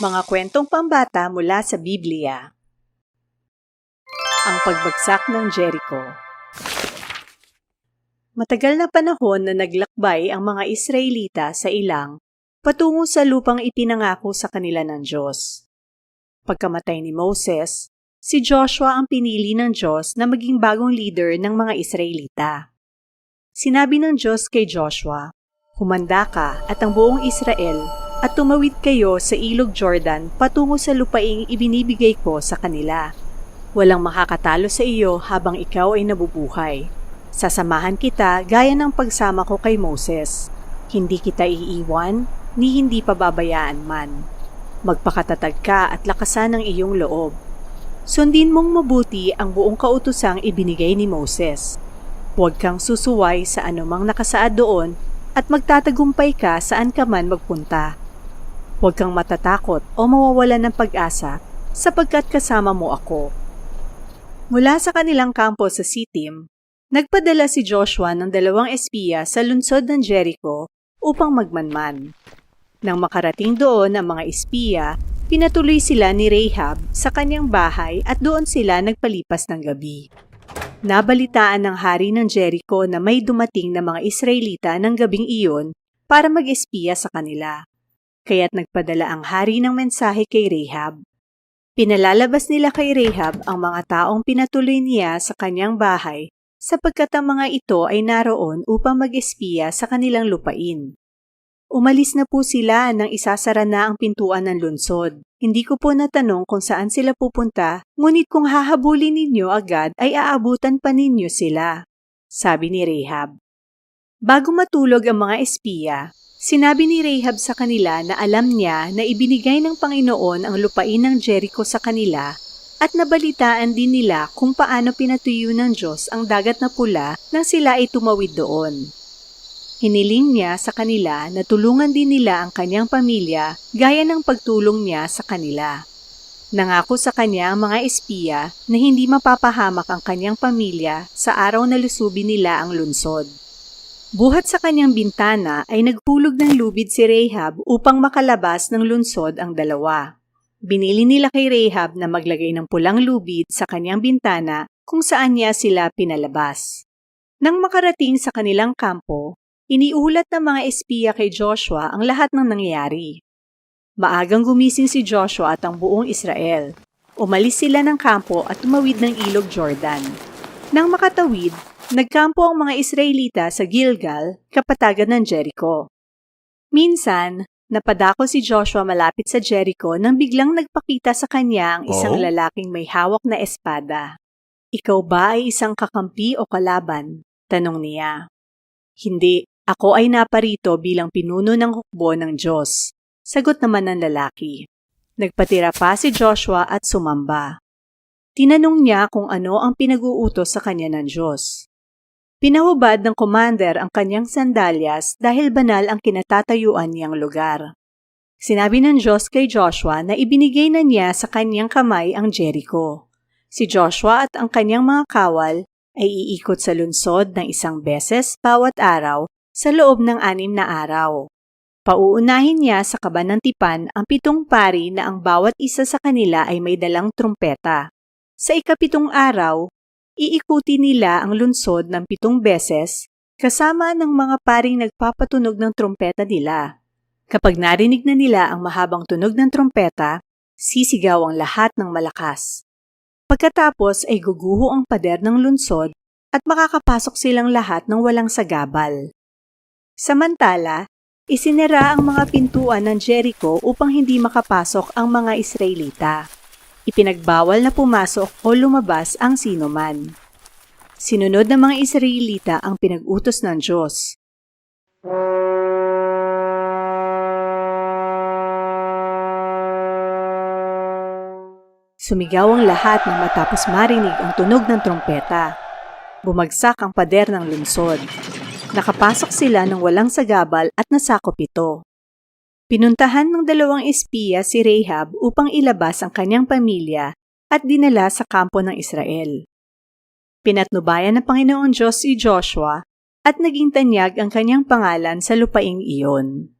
Mga kwentong pambata mula sa Biblia. Ang pagbagsak ng Jericho. Matagal na panahon na naglakbay ang mga Israelita sa ilang patungo sa lupang ipinangako sa kanila ng Diyos. Pagkamatay ni Moses, si Joshua ang pinili ng Diyos na maging bagong leader ng mga Israelita. Sinabi ng Diyos kay Joshua, Humanda ka at ang buong Israel at tumawid kayo sa ilog Jordan patungo sa lupaing ibinibigay ko sa kanila. Walang makakatalo sa iyo habang ikaw ay nabubuhay. Sasamahan kita gaya ng pagsama ko kay Moses. Hindi kita iiwan, ni hindi pababayaan man. Magpakatatag ka at lakasan ang iyong loob. Sundin mong mabuti ang buong kautusang ibinigay ni Moses. Huwag kang susuway sa anumang nakasaad doon at magtatagumpay ka saan ka man magpunta. Huwag kang matatakot o mawawalan ng pag-asa sapagkat kasama mo ako. Mula sa kanilang kampo sa Sitim, nagpadala si Joshua ng dalawang espiya sa lungsod ng Jericho upang magmanman. Nang makarating doon ang mga espiya, pinatuloy sila ni Rahab sa kanyang bahay at doon sila nagpalipas ng gabi. Nabalitaan ng hari ng Jericho na may dumating na mga Israelita ng gabing iyon para mag-espiya sa kanila. Kaya't nagpadala ang hari ng mensahe kay Rahab. Pinalalabas nila kay Rahab ang mga taong pinatuloy niya sa kanyang bahay sapagkat ang mga ito ay naroon upang mag-espiya sa kanilang lupain. Umalis na po sila nang isasara na ang pintuan ng lunsod. Hindi ko po natanong kung saan sila pupunta, ngunit kung hahabulin ninyo agad ay aabutan pa ninyo sila. Sabi ni Rahab. Bago matulog ang mga espiya, sinabi ni Rahab sa kanila na alam niya na ibinigay ng Panginoon ang lupain ng Jericho sa kanila at nabalitaan din nila kung paano pinatuyo ng Diyos ang dagat na pula nang sila ay tumawid doon. Hiniling niya sa kanila na tulungan din nila ang kanyang pamilya gaya ng pagtulong niya sa kanila. Nangako sa kanya ang mga espiya na hindi mapapahamak ang kanyang pamilya sa araw na lusubin nila ang lunsod. Buhat sa kanyang bintana ay nagpulog ng lubid si Rahab upang makalabas ng lunsod ang dalawa. Binili nila kay Rahab na maglagay ng pulang lubid sa kanyang bintana kung saan niya sila pinalabas. Nang makarating sa kanilang kampo, Iniulat ng mga espiya kay Joshua ang lahat ng nangyayari. Maagang gumising si Joshua at ang buong Israel. Umalis sila ng kampo at tumawid ng ilog Jordan. Nang makatawid, nagkampo ang mga Israelita sa Gilgal, kapatagan ng Jericho. Minsan, napadako si Joshua malapit sa Jericho nang biglang nagpakita sa kanya ang isang Oh? lalaking may hawak na espada. Ikaw ba ay isang kakampi o kalaban? Tanong niya. Hindi, ako ay naparito bilang pinuno ng hukbo ng Diyos. Sagot naman ng lalaki. Nagpatira pa si Joshua at sumamba. Tinanong niya kung ano ang pinag-uutos sa kanya ng Diyos. Pinahubad ng commander ang kanyang sandalyas dahil banal ang kinatatayuan niyang lugar. Sinabi ng Diyos kay Joshua na ibinigay na niya sa kanyang kamay ang Jericho. Si Joshua at ang kanyang mga kawal ay iikot sa lunsod ng isang beses bawat araw sa loob ng anim na araw. Pauunahin niya sa kaba ng tipan ang pitong pari na ang bawat isa sa kanila ay may dalang trumpeta. Sa ikapitong araw, iikuti nila ang lunsod ng pitong beses kasama ng mga paring nagpapatunog ng trumpeta nila. Kapag narinig na nila ang mahabang tunog ng trumpeta, sisigaw ang lahat ng malakas. Pagkatapos ay guguho ang pader ng lunsod at makakapasok silang lahat ng walang sagabal. Samantala, isinira ang mga pintuan ng Jericho upang hindi makapasok ang mga Israelita. Ipinagbawal na pumasok o lumabas ang sinuman. Sinunod ng mga Israelita ang pinag-utos ng Diyos. Sumigaw ang lahat nang matapos marinig ang tunog ng trompeta. Bumagsak ang pader ng lungsod. Nakapasok sila ng walang sagabal at nasakop ito. Pinuntahan ng dalawang espiya si Rahab upang ilabas ang kanyang pamilya at dinala sa kampo ng Israel. Pinatnubayan ng Panginoong Diyos si Joshua at naging tanyag ang kanyang pangalan sa lupaing iyon.